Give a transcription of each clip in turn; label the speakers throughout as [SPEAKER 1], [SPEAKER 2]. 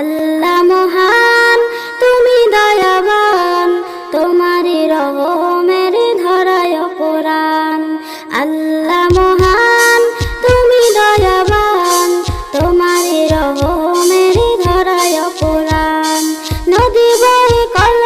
[SPEAKER 1] আল্লাহ মহান, তুমি দয়াবান, তোমারই রহমের ধরায় পুরাণ আল্লাহ মহান, তুমি দয়াবান, তোমারই রহমের ধরায় পুরাণ নদী বয়ে কল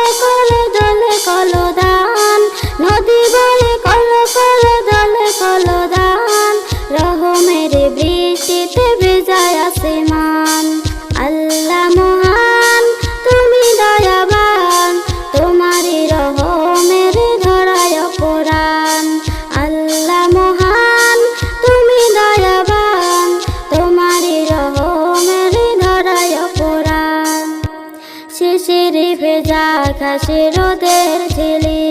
[SPEAKER 1] ঘাসে রোদের ঝিলি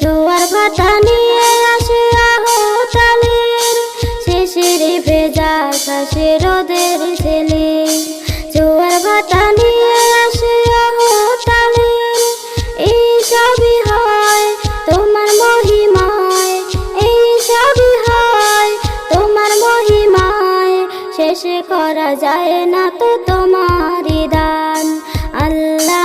[SPEAKER 1] জোয়ার ভাটা নিয়ে আসে আহতালের শিশির ভেজা ঘাসে রোদের ঝিলি জোয়ার ভাটা নিয়ে আসে এই সবই হয় তোমার মহিমায়, এই সবই হয় তোমার মহিমায়। শেষ করা যায় না তো তোমারই দান, আল্লাহ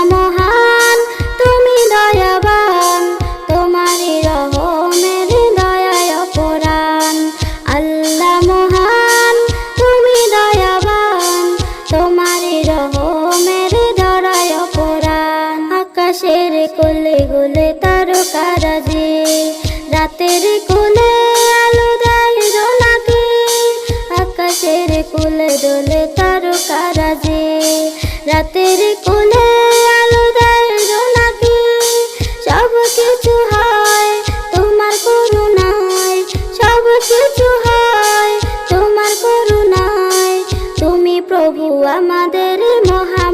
[SPEAKER 1] কোলে গোলে তারকারাজে, রাতের কোলে আলো দেয় রোলাকে আকাশের কোলে দোলে তারকারাজে, রাতের কোলে আলো দেয় রোলাকে সব কিছু হয় তোমার করুণায়, সব কিছু হয় তোমার করুণায়, তুমি প্রভু আমাদের মহা